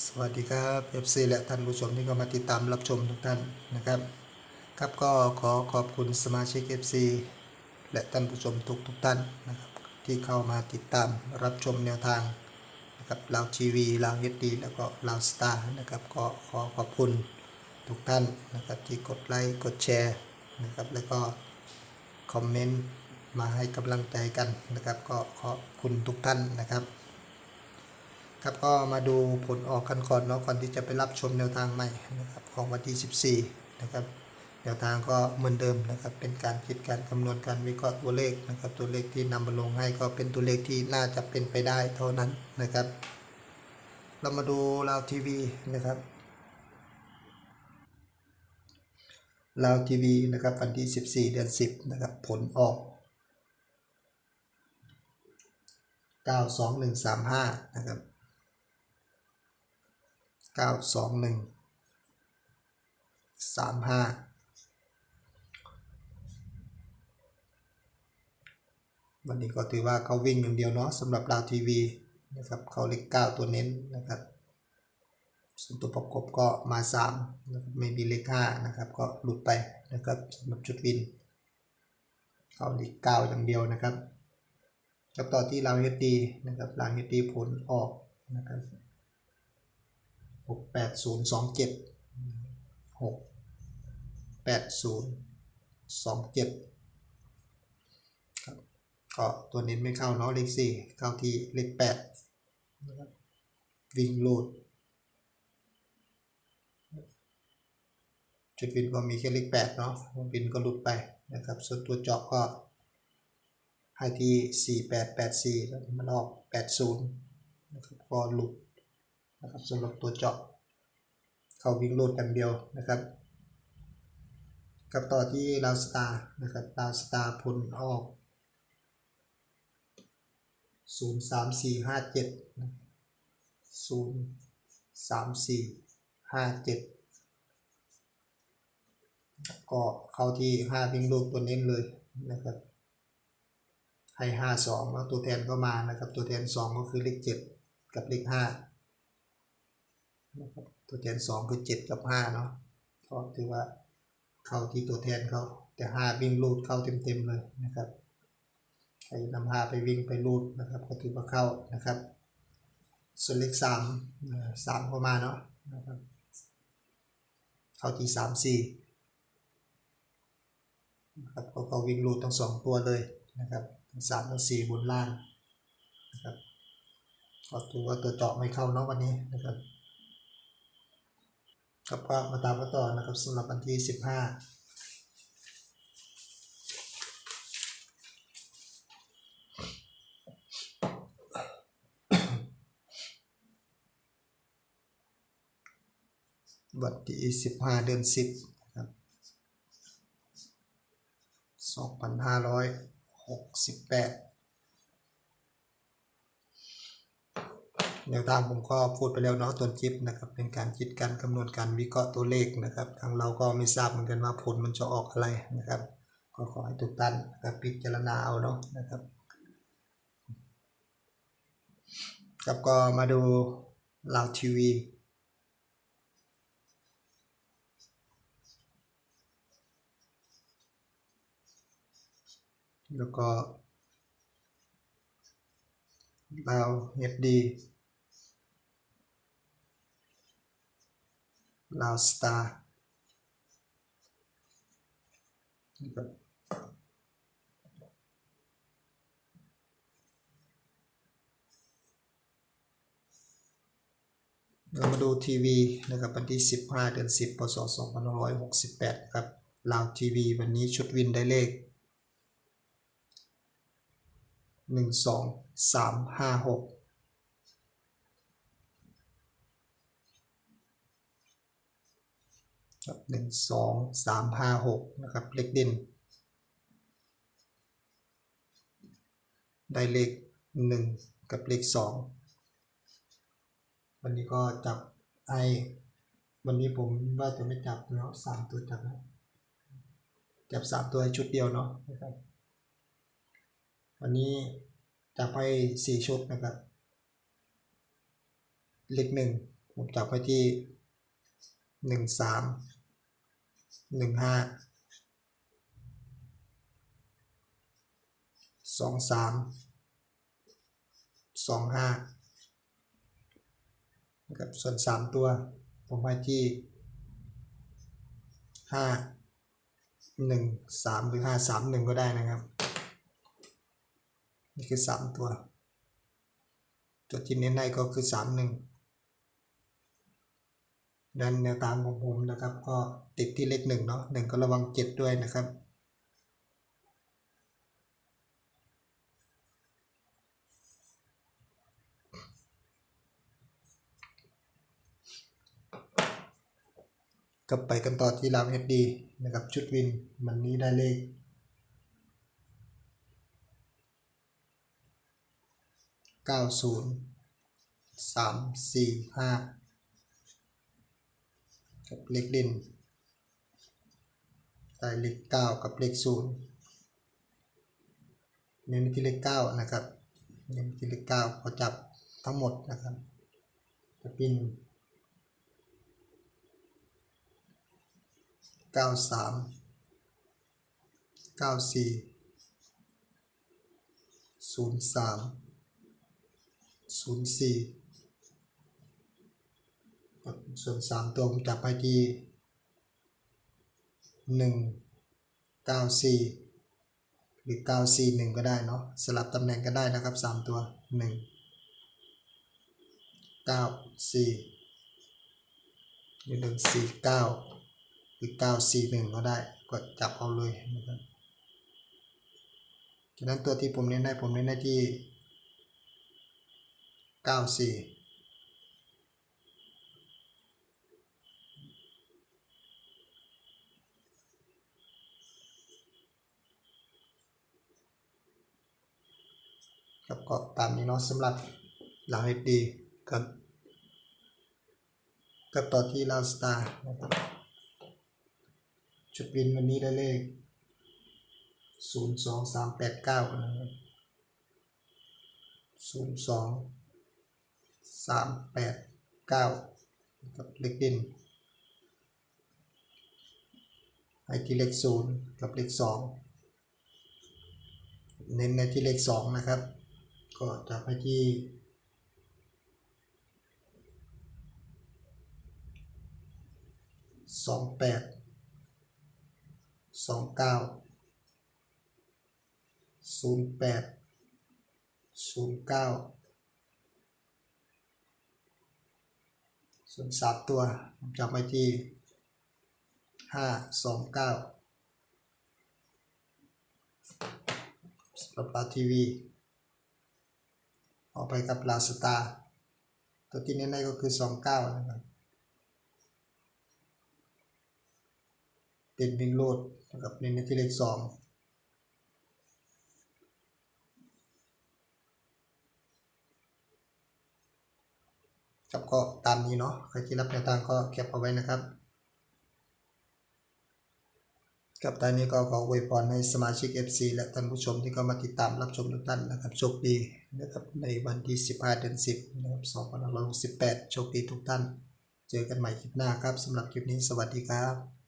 สวัสดีครับ FC และท่านผู้ชมที่เข้ามาติดตามรับชมทุกท่านนะครับ ครับก็ขอขอบคุณสมาชิก FC และท่านผู้ชมทุกทุกท่านนะครับที่เข้ามาติดตามรับชมแนวทางนะครับลาวทีวีลาวเฮดดีแล้วก็ลาวสตาร์นะครับก็ขอขอบคุณทุกท่านนะครับที่กดไลค์กดแชร์นะครับแล้วก็คอมเมนต์มาให้กำลังใจกันนะครับ ก็ขอบคุณทุกท่านนะครับ ครับก็มาดูผลออกกันก่อนเนาะก่อนที่จะไปรับชมแนวทางใหม่นะครับของวันที่ 14 นะครับแนวทางก็เหมือนเดิมนะครับเป็นการคิดการคำนวณการวิเคราะห์ตัวเลขนะครับตัวเลขที่นำมาลงให้ก็เป็นตัวเลขที่น่าจะเป็นไปได้เท่านั้นนะครับ เรามาดูลาวทีวีนะครับลาวทีวีนะครับวันที่ 14 เดือน 10 นะครับผลออก 92135 นะครับ ก้าสองหนึ่งสามห้าวันนี้ก็ถือว่าเขาวิ่งอย่างเดียวเนาะสำหรับดาวทีวีนะครับเขาเลขเก้าตัวเน้นนะครับส่วนตัวประกบก็มาสามนะครับไม่มีเลขห้านะครับ ก็หลุดไปนะครับสำหรับจุดวินเขาเลขเก้าอย่างเดียวนะครับกับต่อที่ราเฮดดีนะครับราเฮดดีผลออกนะครับ กแปดศูนย์สองเจ็ดหกแปดศูนย์สองเจ็ดครับก็ตัวเน้นไม่เข้าเนาะเลขสี่เข้าที่เลขแปดนะครับวิ่งโหลด จุดวินก็มีแค่เลขแปดเนาะวินก็หลุดไปนะครับ ส่วนตัวเจาะก็ให้ที่สี่แปดแปดสี่แล้วมันออกแปดศูนย์นะครับก็หลุด นะครับสำหรับตัวเจาะ เข้าวิ่งโหลดกันเดียวนะครับ กับต่อที่ลาวสตาร์นะครับลาวสตาร์ผลออก 0 3 4 5 7 0 3 4 5 7 ก็เข้าที่ 5 วิ่งโหลดตัวเน้นเลยนะครับให้ 5 2 แล้วตัวแทนก็มานะครับ ตัวแทน 2 ก็คือเลข 7 กับเลข 5 นะครับตัวแทนสองคือเจ็ดกับห้าเนาะก็ถือว่าเข้าที่ตัวแทนเขาแต่ห้าวิ่งลูดเข้าเต็มๆเลยนะครับใครนำห้าไปวิ่งไปลูดนะครับก็ถือว่าเข้านะครับส่วนเลขสามเอ่อสามเข้ามาเนาะนะครับเข้าที่สามสี่นะครับเขาก็วิ่งลูดทั้งสองตัวเลยนะครับทั้งสามทั้งสี่บนล่างนะครับก็ถือว่าตัวเจาะไม่เข้าเนาะวันนี้นะครับ ครับก็มาตามกันต่อนะครับสำหรับวันที่15วันที่15เดือน10นะครับ2568 แนวทางผมก็พูดไปแล้วเนาะต้นคลิปนะครับ เป็นการคิดการคำนวณการวิเคราะห์ตัวเลขนะครับ ทางเราก็ไม่ทราบเหมือนกันว่าผลมันจะออกอะไรนะครับ ก็ขอให้ทุกท่านนะครับพิจารณาเอาเนาะนะครับครับก็มาดูลาวทีวีแล้วก็ลาวเฮดดี ลาวสตาร์นะครับเรามาดูทีวีนะครับวันที่ 15 เดือน 10 พศ 2568 ครับลาวทีวีวันนี้ชุดวินได้เลข 1 2 3 5 6 ครับหนึ่งสองสามห้าหกนะครับเลขเด่น ได้เลขหนึ่งกับเลขสองวันนี้ก็จับไอวันนี้ผมว่าจะไม่จับเนาะสามตัวจับนะจับสามตัวชุดเดียวเนาะนะครับวันนี้จับให้สี่ชุดนะครับเลขหนึ่งผมจับไปที่หนึ่งสาม หนึ่งห้าสองสามสองห้านะครับส่วนสามตัว ผมไปที่ห้าหนึ่งสามหรือห้าสามหนึ่งก็ได้นะครับ นี่คือสามตัว ตัวที่เน้นในก็คือสามหนึ่ง ดันแนวตามของผมนะครับ ก็ติดที่เลขหนึ่งเนาะหนึ่งก็ระวังเจ็ดด้วยนะครับกลับไปกันต่อที่รามเฮดดีนะครับชุดวินมันนี้ได้เลขเก้าศูนย์สามสี่ห้า กับเลขเด่นได้เลขเก้ากับเลขศูนย์เน้นที่เลขเก้านะครับเน้นที่เลขเก้าพอจับทั้งหมดนะครับจะเป็นเก้าสามเก้าสี่ศูนย์สามศูนย์สี่ ส่วนสามตัวผมจับไปที่หนึ่งเก้าสี่หรือเก้าสี่หนึ่งก็ได้เนาะสลับตำแหน่งก็ได้นะครับสามตัวหนึ่งเก้าสี่หรือหนึ่งสี่เก้าหรือเก้าสี่หนึ่งก็ได้กดจับเอาเลยนะครับฉะนั้นตัวที่ผมเน้นได้ผมเน้นได้ที่ 9 4 ครับก็ตามนี้เนาะสำหรับหลังเอดีครับกับต่อที่ลาวสตาร์นะครับชุดวินวันนี้ได้เลขศูนย์สองสามแปดเก้านะครับศูนย์สองสามแปดเก้ากับเลขเด่นให้ที่เลขศูนย์กับเลขสองเน้นในที่เลขสองนะครับ ก็จะไปที่สองแปดสองเก้าศูนย์แปดศูนย์เก้าส่วนสามตัวผมจับไว้ที่ห้าสองเก้าสำหรับลาทีวี ออกไปกับลาสตา ตัวที่เน้นได้ก็คือสองเก้านะครับ เป็นวิ่งโลดนะครับเน้นที่เลขสองครับก็ตามนี้เนาะใครที่รับแนวทางก็เก็บเอาไว้นะครับ กับตอนนี้ก็ขออวยพรให้สมาชิก FC และท่านผู้ชมที่เข้ามาติดตามรับชมทุกท่านนะครับโชคดีนะครับในวันที่ 15 เดือน 10นะครับ2568 โชคดีทุกท่าน เจอกันใหม่คลิปหน้าครับสำหรับคลิปนี้สวัสดีครับ